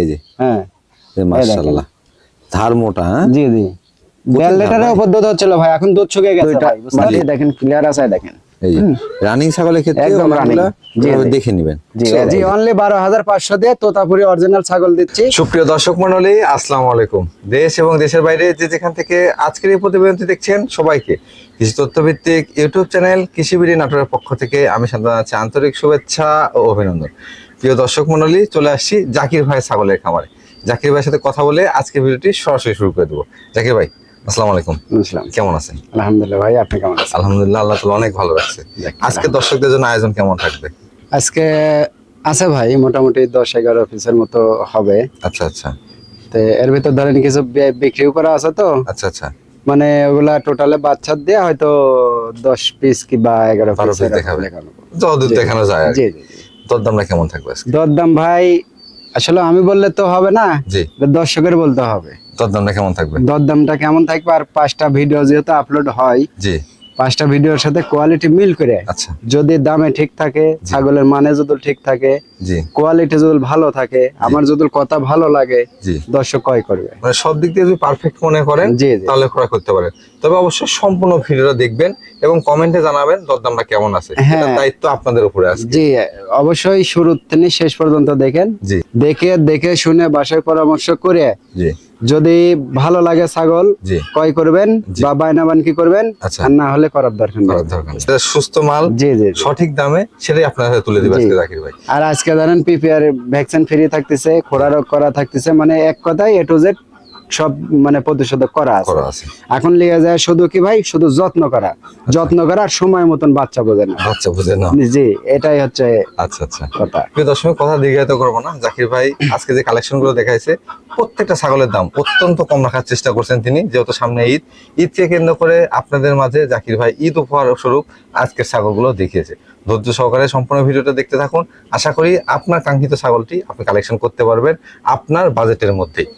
এই যে। হ্যাঁ। মাশাআল্লাহ। ধার মোটা হ্যাঁ? জি জি। দেড় লিটারের উপর দুধ হচ্ছিল ভাই এখন দুধ শুকিয়ে গেছে ভাই বুঝতে দেখেন ক্লিয়ার আছে দেখেন। এই যে রানিং ছাগলের ক্ষেত্রে একদম। দেখে নেবেন। জি জি অনলি বারো হাজার পাঁচশো দিয়ে তোতাপুরি অরিজিনাল ছাগল দিচ্ছি। সুপ্রিয় দর্শক মন্ডলী আসসালামু আলাইকুম। দেশ এবং দেশের বাইরে যে যেখান থেকে আজকের এই প্রতিবেদনটি দেখছেন সবাইকে কৃষি তথ্যভিত্তিক ইউটিউব চ্যানেল কৃষিবিড়ি নাটোরের পক্ষ থেকে আমি আছি আন্তরিক শুভেচ্ছা ও অভিনন্দন। প্রিয় দর্শক মন্ডলী চলে আসছি জাকির ভাই ছাগলের খামারে। জাকির ভাইয়ের সাথে কথা বলে আজকের ভিডিওটি সরাসরি শুরু করে দেবো। জাকির ভাই আসসালামু আলাইকুম। কেমন আছেন? আলহামদুলিল্লাহ ভাই আপনি কেমন আছেন? আলহামদুলিল্লাহ আল্লাহ তালা অনেক ভালো রাখছে। আজকে দর্শকদের জন্য আয়োজন কেমন থাকবে? আজকে আছে ভাই মোটামুটি দশ এগারো পিসের মতো হবে। আচ্ছা আচ্ছা। তো এর ভিতর ধরেন কিছু বিক্রিও করা আছে তো? আচ্ছা আচ্ছা। মানে ওগুলা টোটালে বাচ্চা দিয়ে হয়তো দশ পিস কি বা এগারো পিস দেখাবে। যতদূর দেখানো যায় আর জি জি। জি। তোর দামটা কেমন থাকবে দরদাম ভাই আসলে আমি বললে তো হবে না জি। দর্শকের বলতে হবে। তোর দামটা কেমন থাকবে? দরদামটা কেমন থাকবে আর পাঁচটা ভিডিও যেহেতু আপলোড হয় জি। পাঁচটা ভিডিওর সাথে কোয়ালিটি মিল করে আচ্ছা। যদি দামে ঠিক থাকে ছাগলের মানে যদি ঠিক থাকে জি। কোয়ালিটি যদি ভালো থাকে আমার যদি কথা ভালো লাগে জি। দর্শক ক্রয় করবে। মানে সব দিক দিয়ে যদি পারফেক্ট মনে করেন তাহলে ক্রয় করতে পারেন তবে অবশ্যই সম্পূর্ণ ভিডিওটা দেখবেন এবং কমেন্টে জানাবেন দরদামটা কেমন আছে হ্যাঁ। দায়িত্ব আপনাদের উপরে আছে জি অবশ্যই শুরু থেকে শেষ পর্যন্ত দেখেন জি দেখে দেখে শুনে বাসায় পরামর্শ করে জি যদি ভালো লাগে ছাগল জি ক্রয় করবেন। বা বায়নাবান কি করবেন আচ্ছা। আর না হলে করার দরকার নেই সুস্থ মাল জি জি। সঠিক দামে সেটাই আপনার হাতে তুলে দিবে জি। আজকে জাকির ভাই আর আজকে ধরেন পিপিআর ভ্যাকসিন ফ্রি থাকতেছে খোরা রোগ করা থাকতেছে মানে এক কথায় এ টু জেড সব মানে প্রতিষেধক করা আছে। এখন লিয়ে যায় শুধু কি ভাই? শুধু যত্ন করা। যত্ন করা আর সময় মতন বাচ্চা বোঝে না। বাচ্চা বোঝে না। জি এটাই হচ্ছে আচ্ছা আচ্ছা। কথা। প্রিয় দর্শক কথা দীর্ঘায়িত করব না। জাকির ভাই আজকে যে কালেকশনগুলো দেখাইছে প্রত্যেকটা ছাগলের দাম অত্যন্ত কম রাখার চেষ্টা করছেন তিনি যেহেতু সামনে ঈদ। ঈদকে কেন্দ্র করে আপনাদের মাঝে জাকির ভাই ঈদ উপহার স্বরূপ আজকের ছাগলগুলো দেখিয়েছে। ধৈর্য সহকারে সম্পূর্ণ ভিডিওটা দেখতে থাকুন। আশা করি আপনার কাঙ্ক্ষিত ছাগলটি আপনি কালেকশন করতে পারবেন আপনার বাজেটের মধ্যেই।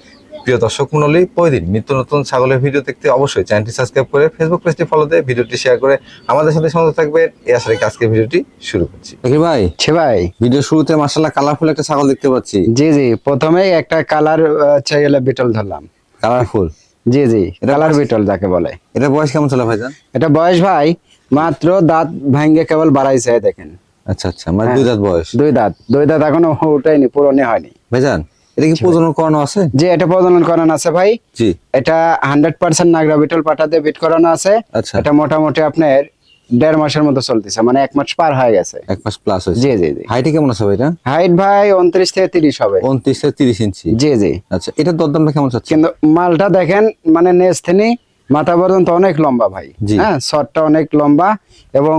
প্রিয় দর্শক মন্ডলী প্রতিদিন নিত্য নতুন ছাগলের ভিডিও দেখতে অবশ্যই চ্যানেলটি সাবস্ক্রাইব করে ফেসবুক পেজটি ফলো দিয়ে ভিডিওটি শেয়ার করে আমাদের সাথে সঙ্গে থাকবেন। এই আশা রেখে আজকে ভিডিওটি শুরু করছি। জাকির ভাই? ছে ভাই। ভিডিও শুরুতে মার্শাল্লাহ কালারফুল একটা ছাগল দেখতে পাচ্ছি। জি জি। প্রথমেই একটা কালার চাই গেলে বিটল ধরলাম। কালারফুল জি জি। এটা কালার বিটল যাকে বলে। এটা বয়স কেমন চলে ভাইজান? এটা বয়স ভাই মাত্র দাঁত ভাঙ্গে কেবল বাড়াইছে দেখেন। আচ্ছা আচ্ছা। মানে দুই দাঁত বয়স। দুই দাঁত। দুই দাঁত এখনও উঠাইনি পুরনো হয়নি। ভাইজান এটা কি প্রজনন করানো আছে? যে এটা প্রজনন করানো আছে ভাই। জি। এটা হান্ড্রেড পার্সেন্ট নাগরা বিটল দিয়ে বিট করানো আছে। আচ্ছা। এটা মোটামুটি আপনার দেড় মাসের মতো চলতেছে মানে এক মাস পার হয়ে গেছে। এক মাস প্লাস হয়েছে। জি জি জি। হাইটে কেমন আছে ভাইটা হাইট ভাই উনত্রিশ থেকে তিরিশ হবে। উনত্রিশ থেকে তিরিশ ইঞ্চি। জি জি। আচ্ছা এটার দরদামটা কেমন চাচ্ছে কিন্তু মালটা দেখেন মানে নেস থেকে মাথা পর্যন্ত অনেক লম্বা ভাই। হ্যাঁ শর্টটা অনেক লম্বা এবং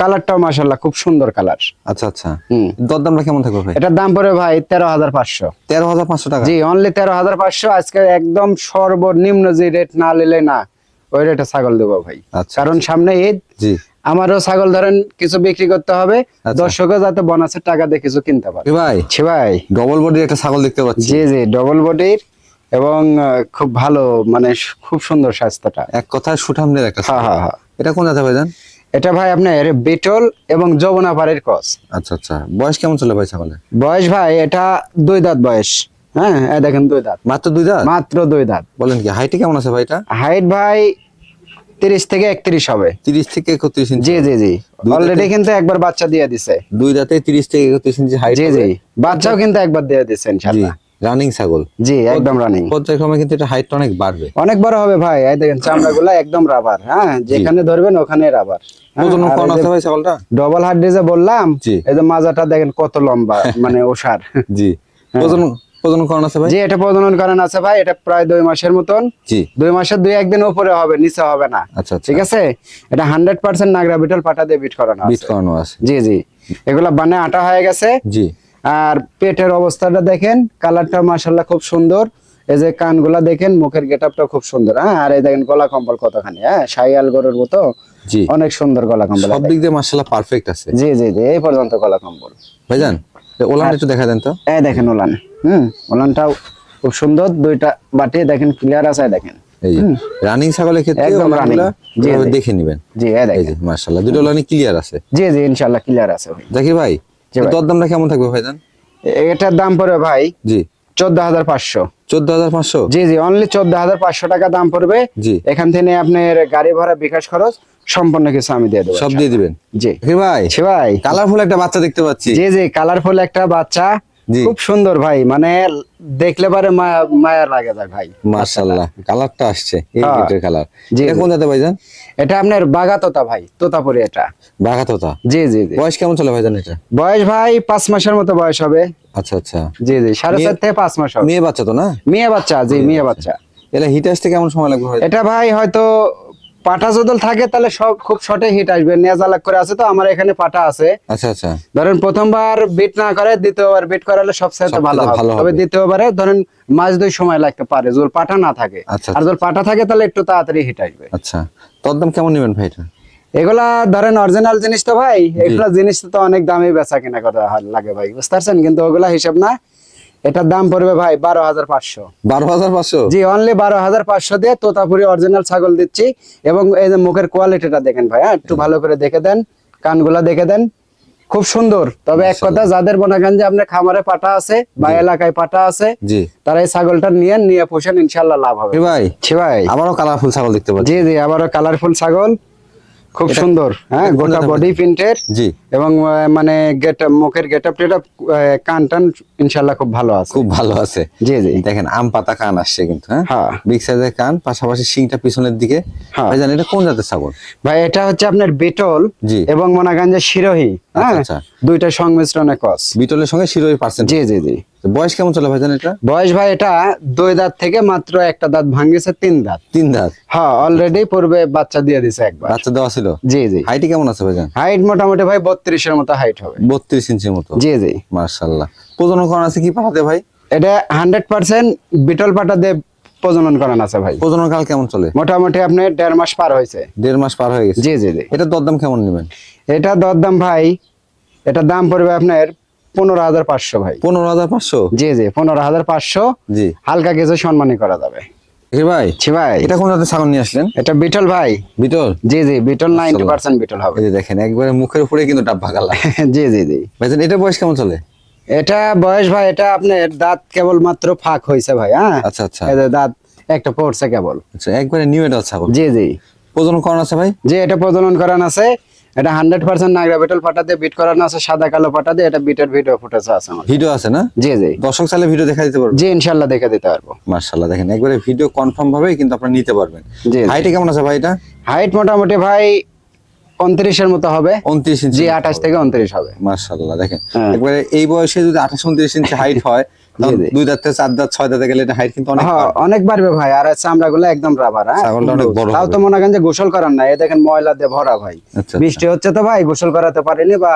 কালারটাও মাসাল্লাহ খুব সুন্দর কালার। আচ্ছা আচ্ছা। হুম। দরদামটা কেমন থাকবে ভাই? এটার দাম পড়ে ভাই তেরো হাজার পাঁচশো। তেরো হাজার পাঁচশো টাকা? জি অনলি তেরো হাজার পাঁচশো। আজকে একদম সর্বনিম্ন যে রেট না নিলে না ওই রেটে ছাগল দেবো ভাই। আচ্ছা কারণ সামনে ঈদ জি। আমারও ছাগল ধরেন কিছু বিক্রি করতে হবে আচ্ছা। দর্শকও যাতে বোনাসের টাকা দিয়ে কিছু কিনতে পারে। ভাই ছি ভাই। ডবল বডির একটা ছাগল দেখতে পাচ্ছি। জি জি ডবল বডির এবং খুব ভালো মানে খুব সুন্দর স্বাস্থ্যটা। এক কথায় সুঠামদের একটা হ্যাঁ। হ্যাঁ হ্যাঁ এটা কোন জাতে ভাইজান এটা ভাই আপনার বিটল এবং যমুনা পাড়ের কস আচ্ছা আচ্ছা। বয়স কেমন চলে ভাই ছাগলের? বয়স ভাই এটা দুই দাঁত বয়স। হ্যাঁ দেখেন দুই দাঁত। মাত্র দুই দাঁত? মাত্র দুই দাঁত। বলেন কি হাইটে কেমন আছে ভাই এটা? হাইট ভাই তিরিশ থেকে একত্রিশ হবে। তিরিশ থেকে একত্রিশ ইঞ্চি জি জি জি। অলরেডি? কিন্তু একবার বাচ্চা দিয়ে দিছে। দুই দাঁতে তিরিশ থেকে একত্রিশ ইঞ্চি হাইট জি জি। বাচ্চাও কিন্তু একবার দিয়ে দিছে ইনশাআল্লাহ। রানিং ছাগল। জি একদম রানিং পর্যায়ক্রমে কিন্তু এটা হাইটটা অনেক বাড়বে। অনেক বড় হবে ভাই এই দেখেন চামড়াগুলো একদম রাবার হ্যাঁ? যেখানে ধরবেন ওখানে রাবার প্রজনন করানো আছে ভাই ছাগলটা? ডবল হার্ড যে বললাম এই যে মাজাটা দেখেন কত লম্বা মানে ওষার। জি। প্রজনন প্রজনন আছে ভাই? জি এটা প্রজনন করেন আছে ভাই এটা প্রায় দুই মাসের মতন। জি। দুই মাসের দুই একদিন উপরে হবে নিচে হবে না। আচ্ছা ঠিক আছে? এটা হান্ড্রেড পার্সেন্ট নাগরা বিটল পাটা দিয়ে বিট করানো বিট করানো আছে। জি জি। এগুলা বানে আটা হয়ে গেছে। জি। আর পেটের অবস্থাটা দেখেন কালারটা মাশাল্লাহ খুব সুন্দর। এই যে কানগুলা দেখেন মুখের গেটআপটা খুব সুন্দর। হ্যাঁ আর এই দেখেন গলা কম্বল কতখানি। হ্যাঁ সাইয়াল গরুর মতো। জি। অনেক সুন্দর গলা কম্বল সব দিক দিয়ে মার্শাল্লাহ পারফেক্ট আছে। জি জি জি এই পর্যন্ত গলা কম্বল। ভাইজান ওলান একটু দেখা দেন তো। এই দেখেন ওলান। হুম ওলানটাও খুব সুন্দর। দুইটা বাটি দেখেন ক্লিয়ার আছে দেখেন। এই রানিং ছাগলের ক্ষেত্রে একদম running। জি, দেখে নেবেন। জি এই দেখেন। যে মার্শাল্লাহ দুটো ওলানি ক্লিয়ার আছে। জি জি ইনশাল্লাহ ক্লিয়ার আছে ভাই। জাকির ভাই। দরদামটা কেমন থাকবে ভাইজান? এটার দাম পড়ে ভাই জি। চোদ্দ হাজার পাঁচশো। চোদ্দ হাজার পাঁচশো? জি জি অনলি চোদ্দ হাজার পাঁচশো টাকা দাম পড়বে। জি। এখান থেকে আপনার গাড়ি ভাড়া বিকাশ খরচ সম্পূর্ণ কিছু আমি দিয়ে দেবো সব দিয়ে দিবেন? জি। ভাই ভাই। কালারফুল একটা বাচ্চা দেখতে পাচ্ছি। জি জি কালারফুল একটা বাচ্চা। খুব সুন্দর ভাই মানে দেখলে পারে মায়া লাগে যায় ভাই। মাশাআল্লাহ কালারটা আসছে এই হ্যাঁ। গেটের কালার। এটা। কোন জাতে ভাইজান? এটা আপনার বাগা তোতা ভাই তোতাপুরি এটা। বাঘাততা জি জি জি। বয়স কেমন চলে ভাইজান এটা? বয়স ভাই পাঁচ মাসের মতো বয়স হবে। আচ্ছা আচ্ছা। জি জি সাড়ে মেয়ে- চার থেকে পাঁচ মাস হবে। মেয়ে বাচ্চা তো না? মেয়ে বাচ্চা জি মেয়ে বাচ্চা। এটা হিট আসতে কেমন সময় লাগবে ভাই এটা ভাই হয়তো পাটা যদল থাকে তাহলে সব খুব শর্টে হিট আসবে। নেজালাক করে আছে তো আমার এখানে পাটা আছে। আচ্ছা আচ্ছা। ধরেন প্রথমবার বিট না করে দ্বিতীয়বার বিট করালে সবচেয়ে ভালো হবে। তবে দ্বিতীয়বারে ধরেন মাস দুই সময় লাগতে পারে জোর পাটা না থাকে। আচ্ছা, আর জোর পাটা থাকে তাহলে একটু তাড়াতাড়ি হিট আসবে। আচ্ছা তোর দাম কেমন নেবেন ভাই এটা? এগুলা ধরেন অরিজিনাল জিনিস তো ভাই এগুলা জিনিস তো অনেক দামে বেচা কিনা করা লাগে ভাই বুঝতে পারছেন? কিন্তু ওগুলা হিসাব না। এটার দাম পড়বে ভাই বারো হাজার পাঁচশো। বারো হাজার পাঁচশো? জি অনলি বারো হাজার পাঁচশো দিয়ে তোতাপুরি অরিজিনাল ছাগল দিচ্ছি। এবং এই যে মুখের কোয়ালিটিটা দেখেন ভাই হ্যাঁ একটু ভালো করে দেখে দেন কানগুলা দেখে দেন। খুব সুন্দর। তবে এক কথা যাদের বনাগঞ্জে আপনার খামারে পাটা আছে বা এলাকায় পাটা আছে জি। তারা এই ছাগলটা নিয়ে নিয়ে পোষেন ইনশাল্লাহ লাভ হবে। ভাই। ছি ভাই। আবারও কালারফুল ছাগল দেখতে পাচ্ছি। জি জি আবারও কালারফুল ছাগল। খুব সুন্দর হ্যাঁ গোটা বডি প্রিন্টের জি। এবং মানে গেট মুখের গেট আপ টেট কান টান ইনশাল্লাহ খুব ভালো আছে। খুব ভালো আছে। জি জি। দেখেন আম পাতা কান আসছে কিন্তু হ্যাঁ? হ্যাঁ। বিগ সাইজের কান পাশাপাশি শিংটা পিছনের দিকে। হ্যাঁ। ভাইজান এটা কোন জাতের ছাগল? ভাই এটা হচ্ছে আপনার বিটল জি। এবং মনাগঞ্জের শিরোহী হ্যাঁ? আচ্ছা। দুইটা সংমিশ্রণে কস বিটলের সঙ্গে শিরোই পার্সেন্ট জি জি জি। বয়স কেমন চলে ভাইজান এটা? বয়স ভাই এটা দুই দাঁত থেকে মাত্র একটা দাঁত ভাঙ্গেছে তিন দাঁত। তিন দাঁত? হ্যাঁ অলরেডি পূর্বে বাচ্চা দিয়ে দিছে একবার। বাচ্চা দেওয়া ছিল? জি জি। হাইটে কেমন আছে ভাইজান? হাইট মোটামুটি ভাই বত্রিশের মতো হাইট হবে। বত্রিশ ইঞ্চির মতো? জি জি। মার্শাল্লাহ প্রজনন করান আছে কি পাঠাতে ভাই? এটা হান্ড্রেড পার্সেন্ট বিটল পাটা দিয়ে প্রজনন করান আছে ভাই। প্রজনন কাল কেমন চলে? মোটামুটি আপনি দেড় মাস পার হয়েছে। দেড় মাস পার হয়ে গেছে? জি জি জি। এটা দরদাম কেমন নেবেন? এটা দরদাম ভাই এটা দাম পড়বে আপনার পনেরো হাজার পাঁচশো ভাই। পনেরো হাজার পাঁচশো? জি জি পনেরো হাজার পাঁচশো। জি। হালকা কিছু সম্মানই করা যাবে। এ ভাই ছি ভাই। এটা কোন জাতের ছাগল নিয়ে আসলেন? এটা বিটল ভাই। বিটল? জি জি বিটল নাইনটি পার্সেন্ট বিটল হবে। এই দেখেন একবারে মুখের উপরে কিন্তু ডাব্বা গালা জি জি জি। ভাইজান এটা বয়স কেমন চলে? এটা বয়স ভাই এটা আপনার দাঁত কেবল মাত্র ফাঁক হয়েছে ভাই হ্যাঁ? আচ্ছা আচ্ছা। এই দাঁত একটা পড়ছে কেবল। আচ্ছা একবারে নিউ এডাল ছাগল। জি জি। প্রজনন করান আছে ভাই? জি এটা প্রজনন করান আছে। এটা হান্ড্রেড পার্সেন্ট নাগরা বিটল পাটা দিয়ে বিট করানো আছে সাদা কালো পাটা দিয়ে এটা বিটের ভিডিও ফুটেজ আছে আমার ভিডিও আছে না? জি জি। দর্শক চাইলে ভিডিও দেখা দিতে পারবে। জি ইনশাল্লাহ দেখে দিতে পারব। মার্শাল্লাহ দেখেন একবারে ভিডিও কনফার্ম ভাবে কিন্তু আপনারা নিতে পারবেন। হাইটে কেমন আছে ভাই এটা হাইট মোটামুটি ভাই উনত্রিশের মতো হবে। উনত্রিশ ইঞ্চি। জি আঠাশ থেকে উনত্রিশ হবে। মার্শাল্লাহ দেখেন। হ্যাঁ। একবারে এই বয়সে যদি আঠাশ উনত্রিশ ইঞ্চি হাইট হয়। দুই দাঁত থেকে চার দাঁত ছয় দাঁতে গেলে এটা হাইট কিন্তু অনেক হ্যাঁ, অনেক বাড়বে ভাই আর চামড়া গুলো একদম রাবার হ্যাঁ? ছাগলটা অনেক বড় তাও তো মনে করেন যে গোসল করার নাই এ দেখেন ময়লা দিয়ে ভরা ভাই। আচ্ছা, বৃষ্টি হচ্ছে তো ভাই গোসল করাতে পারেনি বা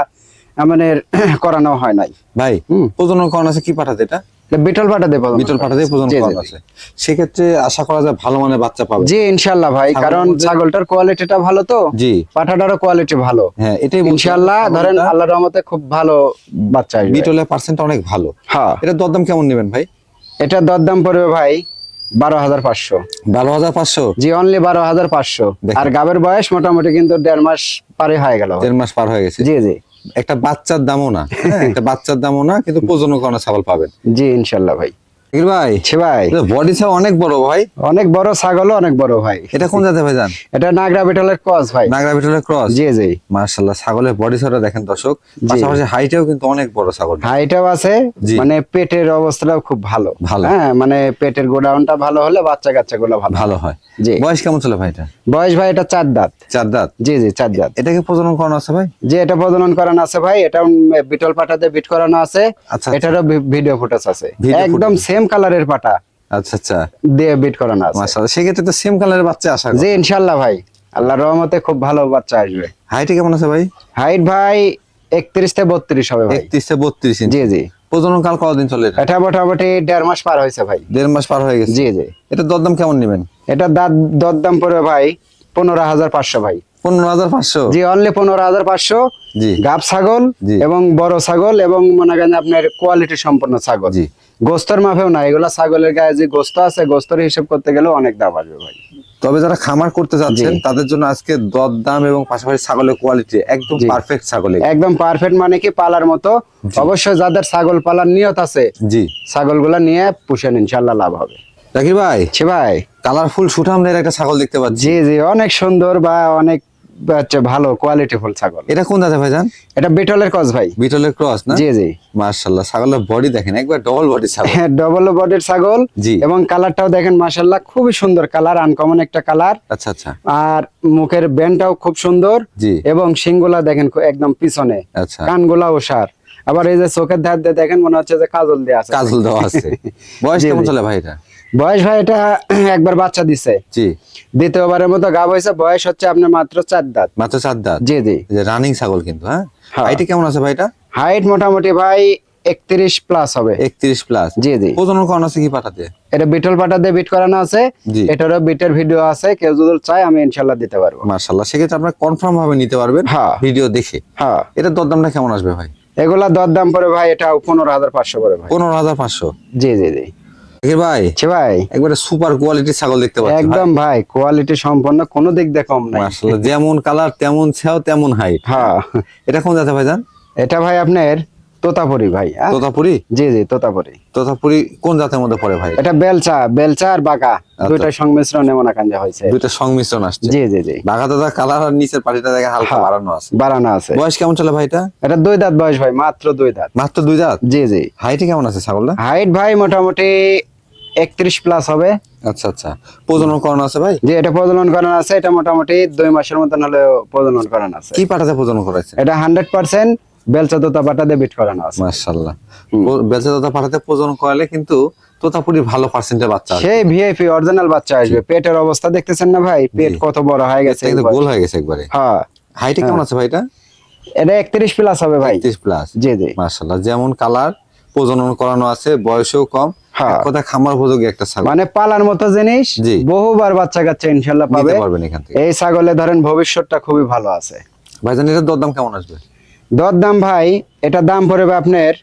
মানে করানো হয় নাই। ভাই। প্রজনন করান আছে কি পাঠাতে এটা? বিটল পাটা দেবো বিটল পাঠাতে জি, করান আছে সেক্ষেত্রে আশা করা যায় ভালো মানের বাচ্চা পাবে। জি ইনশাল্লাহ ভাই কারণ ছাগলটার কোয়ালিটিটা ভালো তো? জি। পাঠাটারও কোয়ালিটি ভালো। হ্যাঁ এটাই বলছি। ইনশাল্লাহ ধরেন আল্লাহর রহমতে খুব ভালো বাচ্চা আসবে। বিটলের পার্সেন্ট অনেক ভালো। হ্যাঁ। এটা দরদাম কেমন নেবেন ভাই? এটা দরদাম পড়বে ভাই বারো হাজার পাঁচশো। বারো হাজার পাঁচশো? জি অনলি বারো হাজার পাঁচশো। আর গাবের বয়স মোটামুটি কিন্তু দেড় মাস পারে হয়ে গেল। দেড় মাস পার হয়ে গেছে। জি জি। একটা বাচ্চার দামও না হ্যাঁ, একটা বাচ্চার দামও না কিন্তু প্রজনন করানো ছাগল পাবেন। জি ইনশাল্লাহ ভাই। ইকবাল ভাই? ছি ভাই। বডি ছাও অনেক বড় ভাই। অনেক বড় ছাগলও অনেক বড় ভাই। এটা কোন জাতে ভাই জান? এটা নাগরা বিটলের ক্রস ভাই। নাগরা বিটলের ক্রস? জি জি। মার্শাল্লাহ ছাগলের বডি ছাটা দেখেন দর্শক। পাশাপাশি হাইটেও কিন্তু অনেক বড় ছাগল। হাইটাও আছে মানে পেটের অবস্থাটাও খুব ভালো। ভালো। হ্যাঁ মানে পেটের গোডাউনটা ভালো হলে বাচ্চা কাচ্চা গুলো ভালো। ভালো হয়। জি। বয়স কেমন ছিল ভাই এটা? বয়স ভাই এটা চার দাঁত। চার দাঁত? জি জি চার দাঁত। এটাকে প্রজনন করানো আছে ভাই? যে এটা প্রজনন করানো আছে ভাই। এটা বিটল পাটাতে বিট করানো আছে। আচ্ছা, এটারও ভিডিও ফুটেজ আছে। একদম সেম কালারের পাটা। আচ্ছা আচ্ছা। দিয়ে বিট করানো আছে। মার্শাল্লাহ সেক্ষেত্রে তো সেম কালারের বাচ্চা আশা জি ইনশাল্লাহ ভাই। আল্লাহর রহমতে খুব ভালো বাচ্চা আসবে। হাইটে কেমন আছে ভাই? হাইট ভাই একত্রিশ থেকে বত্রিশ হবে ভাই। একত্রিশ থেকে বত্রিশ ইঞ্চি জি জি। প্রজনন কাল কতদিন চলে এটা? মোটামুটি দেড় মাস পার হয়েছে ভাই। দেড় মাস পার হয়ে গেছে। জি জি। এটা দরদাম কেমন নেবেন? এটা দরদাম পড়বে ভাই পনেরো হাজার পাঁচশো ভাই। পনেরো হাজার পাঁচশো। জি অনলি পনেরো হাজার পাঁচশো। জি। গাব ছাগল। এবং বড় ছাগল এবং মনে করেন আপনার কোয়ালিটি সম্পন্ন ছাগল। জি। গোস্তর মাপেও না এগুলা ছাগলের গায়ে যে গোস্ত আছে গোস্তর হিসেব করতে গেলেও অনেক দাম আসবে ভাই। তবে যারা খামার করতে যাচ্ছেন তাদের জন্য আজকে দরদাম এবং পাশাপাশি ছাগলের কোয়ালিটি একদম পারফেক্ট ছাগল একদম পারফেক্ট মানে কি পালার মতো। অবশ্যই যাদের ছাগল পালার নিয়ত আছে জি। ছাগলগুলা নিয়ে পুষেন ইনশাল্লাহ লাভ হবে। জাকির ভাই ভাই। কালারফুল সুঠামদের একটা ছাগল দেখতে পাচ্ছি। জি জি অনেক সুন্দর বা অনেক হচ্ছে ভালো কোয়ালিটি ফুল ছাগল। এটা কোন দাদা ভাইজান? এটা বিটলের কস ভাই। বিটলের ক্রস না? জি জি। মার্শাল্লাহ ছাগলের বডি দেখেন একবার ডবল বডি ছাগল। হ্যাঁ ডবল বডির ছাগল জি। এবং কালারটাও দেখেন মাশাল্লাহ খুবই সুন্দর কালার আনকমন একটা কালার আচ্ছা আচ্ছা। আর মুখের ব্যান্ডটাও খুব সুন্দর জি। এবং শিংগুলা দেখেন একদম পিছনে। আচ্ছা। কানগুলা ওষার আবার এই যে চোখের ধার দিয়ে দেখেন মনে হচ্ছে যে কাজল দিয়ে আছে। কাজল দেওয়া আছে। বয়স কেমন চলে ভাই এটা? বয়স ভাই এটা একবার বাচ্চা দিছে। জি। দ্বিতীয়বারের মতো গাব হয়েছে বয়স হচ্ছে আপনার মাত্র চার দাঁত। মাত্র চার দাঁত? জি জি। রানিং ছাগল কিন্তু হ্যাঁ? হ্যাঁ। হাইটে কেমন আছে ভাইটা হাইট মোটামুটি ভাই একত্রিশ প্লাস হবে। একত্রিশ প্লাস জি জি। প্রজনন করানো আছে কি পাঠাতে এটা বিটল পাটা দিয়ে বিট করানো আছে। এটারও বিটের ভিডিও আছে। কেউ যদি চায় আমি ইনশাল্লাহ দিতে পারব। মার্শাল্লাহ সেক্ষেত্রে আপনারা কনফার্ম ভাবে নিতে পারবেন হ্যাঁ। ভিডিও দেখে। হ্যাঁ। এটার দরদামটা কেমন আসবে ভাই? এগুলা দর দাম পরে ভাই এটা পনেরো হাজার পাঁচশো করে ভাই। পনেরো হাজার পাঁচশো। জি জি জি। জাকির ভাই ছি ভাই। একবারে সুপার কোয়ালিটির ছাগল দেখতে পাচ্ছি একদম ভাই কোয়ালিটি সম্পন্ন কোনো দিক দিয়ে কম নাই। মার্শাল্লাহ যেমন কালার তেমন ছেও তেমন হাইট হ্যাঁ। এটা কোন জাতে ভাইজান? এটা ভাই আপনার তোতাপুরি ভাই? তোতাপুরি? জি জি তোতাপুরি। তোতাপুরি কোন জাতের মধ্যে পড়ে ভাই? এটা বেলচা বেলচা আর দুইটা সংমিশ্রণে মনে কাঞ্জা হয়েছে। দুইটা সংমিশ্রণ আসছে। জি জি জি। বাঘা দাদা কালার আর নিচের পাটিটা দেখে হালকা হ্যাঁ। বাড়ানো আছে। বাড়ানো আছে। বয়স কেমন চলে ভাই এটা? এটা দুই দাঁত বয়স ভাই মাত্র দুই দাঁত। মাত্র দুই দাঁত? জি জি। হাইটে কেমন আছে ছাগলটা? হাইট ভাই মোটামুটি একত্রিশ প্লাস হবে। আচ্ছা আচ্ছা। প্রজনন করানো আছে ভাই? যে এটা প্রজনন করানো আছে। এটা মোটামুটি দুই মাসের মতন হলে প্রজনন করানো আছে। কি পাটাতে প্রজনন করাইছে এটা হান্ড্রেড পার্সেন্ট বেলচা তোতা পাটা বিট করানো আছে। মাশাআল্লাহ। বেলচা দাদা পাঠাতে প্রজনন করালে কিন্তু তোতাপুরি ভালো পার্সেন্টের বাচ্চা সেই ভিআইপি অরিজিনাল বাচ্চা আসবে। পেটের অবস্থা দেখতেছেন না ভাই? পেট কত বড় হয়ে গেছে গোল হয়ে গেছে একবারে। হ্যাঁ। হাইটে কেমন আছে ভাই এটা? প্লাস হবে ভাই। 31 প্লাস জি জি। মাশাআল্লাহ। যেমন কালার প্রজনন করানো আছে বয়সও কম। কথা খামার উপযোগী একটা ছাগল। মানে পালার মতো জিনিস বহুবার বাচ্চা কাচ্চা ইনশাল্লাহ পাবে। পারবেন এখান থেকে। এই ছাগলে ধরেন ভবিষ্যৎটা খুবই ভালো আছে। ভাইজান এটার দরদাম কেমন আসবে? দর দাম ভাই এটা দাম পড়বে আপনার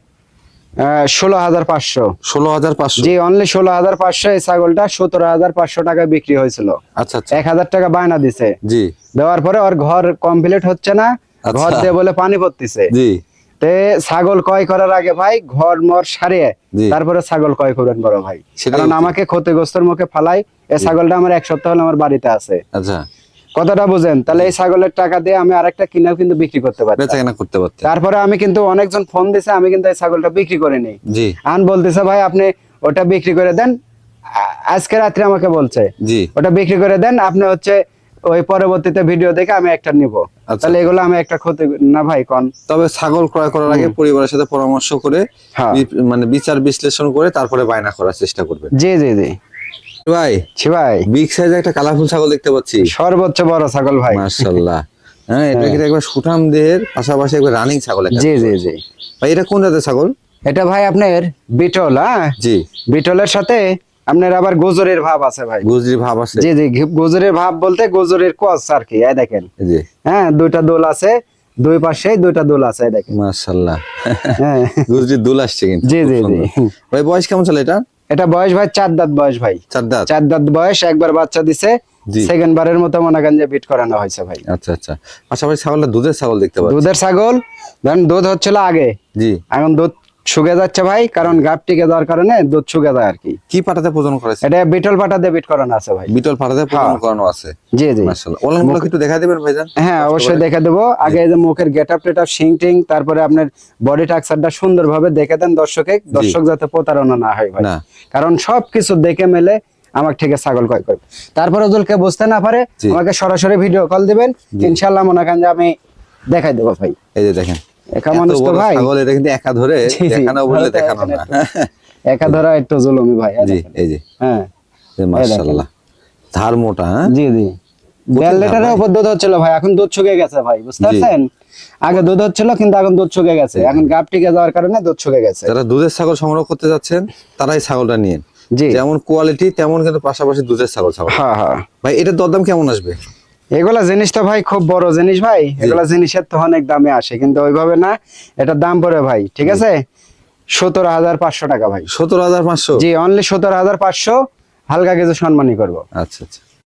ষোলো হাজার পাঁচশো। ষোলো হাজার পাঁচশো। জি অনলি ষোলো হাজার পাঁচশো এই ছাগলটা সতেরো হাজার পাঁচশো টাকায় বিক্রি হয়েছিল। আচ্ছা আচ্ছা। এক হাজার টাকা বায়না দিছে। জি। দেওয়ার পরে ওর ঘর কমপ্লিট হচ্ছে না। আচ্ছা। ঘর দিয়ে বলে পানি পড়তেছে। জি। তে ছাগল ক্রয় করার আগে ভাই ঘর মর সারিয়ে তারপরে ছাগল ক্রয় করবেন বড় ভাই। কারণ আমাকে ক্ষতিগ্রস্তর মুখে ফালাই এই ছাগলটা আমার এক সপ্তাহ হলো আমার বাড়িতে আছে। আচ্ছা। কথাটা বুঝেন তাহলে এই ছাগলের টাকা দিয়ে আমি আরেকটা কিনাও কিন্তু বিক্রি করতে পারি করতে পারতে তারপরে আমি কিন্তু অনেকজন ফোন দিছে আমি কিন্তু এই ছাগলটা বিক্রি করে নিই। জি। আন বলতেছে ভাই আপনি ওটা বিক্রি করে দেন। আজকে রাত্রে আমাকে বলছে জি। ওটা বিক্রি করে দেন আপনি হচ্ছে ওই পরবর্তীতে ভিডিও দেখে আমি একটা নিব। তাহলে এগুলো আমি একটা ক্ষতি না ভাই কন। তবে ছাগল ক্রয় করার আগে পরিবারের সাথে পরামর্শ করে হ্যাঁ। মানে বিচার বিশ্লেষণ করে তারপরে বায়না করার চেষ্টা করবেন জি জি জি। ভাই ভাই বিগ সাইজ একটা কালারফুল ছাগল দেখতে পাচ্ছি। সর্বোচ্চ বড় ছাগল ভাই। মাশাআল্লাহ। হ্যাঁ এটা কিন্তু একবার সুঠাম দেহের পাশাপাশি একবার রানিং ছাগল। জি জি জি। ভাই এটা কোন জাতের ছাগল? এটা ভাই আপনার বিটল হ্যাঁ? জি। বিটলের সাথে আপনার আবার গোজরের ভাব আছে ভাই। গুজরি ভাব আছে? জি জি গোজরের ভাব বলতে গোজরের কস আর কি এই দেখেন। জি। হ্যাঁ দুইটা দোল আছে দুই পাশে দুইটা দোল আছে এই দেখেন। মাশাআল্লাহ। হ্যাঁ। গুজরি দুল আসছে কিন্তু জি, জি, জি। ভাই বয়স কেমন চলে এটা? এটা বয়স ভাই চার দাঁত বয়স ভাই। চার দাঁত? চার দাঁত বয়স একবার বাচ্চা দিছে। সেকেন্ড বারের মতো মনে করেন যে বিট করানো হয়েছে ভাই। আচ্ছা আচ্ছা। পাশাপাশি ছাগলটা দুধের ছাগল দেখতে পাচ্ছি। দুধের ছাগল ধরেন দুধ হচ্ছিল আগে। জি। এখন দুধ শুকে যাচ্ছে ভাই কারণ গাপ টিকে যাওয়ার কারণে দুধ শুকে যায় আর কি। কি পাটাতে প্রজনন করেছে? এটা বিটল পাটা বিট করানো আছে ভাই। বিটল পাটাতে প্রজনন হ্যাঁ। করানো আছে? জি জি। মাশাআল্লাহ। ওলানগুলো একটু দেখা দিবেন ভাইজান? হ্যাঁ অবশ্যই দেখে দেবো। আগে এই যে মুখের গেট আপ টেট শিং টিং তারপরে আপনার বডি টাক্সারটা সুন্দরভাবে দেখে দেন দর্শকে। দর্শক যাতে প্রতারণা না হয় ভাই। কারণ সবকিছু দেখে মেলে আমার থেকে ছাগল ক্রয় করবে। তারপরে কেউ বুঝতে না পারে আমাকে সরাসরি ভিডিও কল দিবেন। ইনশাল্লাহ মনে করেন যে আমি দেখাই দেবো ভাই। এই যে দেখেন। একা মানুষ তো ভাই। ছাগল এটা কিন্তু একা ধরে। দেখানো ভালো তো দেখানো না। একা ধরা একটু জুলুমি ভাই জি এই যে। হ্যাঁ। মাশাআল্লাহ। ধার মোটা হ্যাঁ? জি জি। দেড় লিটারের উপর দুধ হচ্ছিল ভাই এখন দুধ শুকিয়ে গেছে ভাই বুঝতে পারছেন? আগে দুধ হচ্ছিল কিন্তু এখন দুধ শুকিয়ে গেছে। এখন গাপ টিকে যাওয়ার কারণে দুধ শুকিয়ে গেছে। যারা দুধের ছাগল সংগ্রহ করতে যাচ্ছেন তারাই ছাগলটা নিন যেমন কোয়ালিটি তেমন কিন্তু পাশাপাশি দুধের ছাগল ছাগল। হ্যাঁ হ্যাঁ। ভাই এটার দরদাম কেমন আসবে? এগুলা জিনিস তো ভাই খুব বড় জিনিস ভাই। এগুলা জিনিসের তো অনেক দামে আসে কিন্তু ওইভাবে না এটা দাম পড়ে ভাই ঠিক আছে? সতেরো হাজার পাঁচশো টাকা ভাই। সতেরো হাজার পাঁচশো? জি অনলি সতেরো হাজার পাঁচশো হালকা কিছু সম্মানই করব। আচ্ছা আচ্ছা।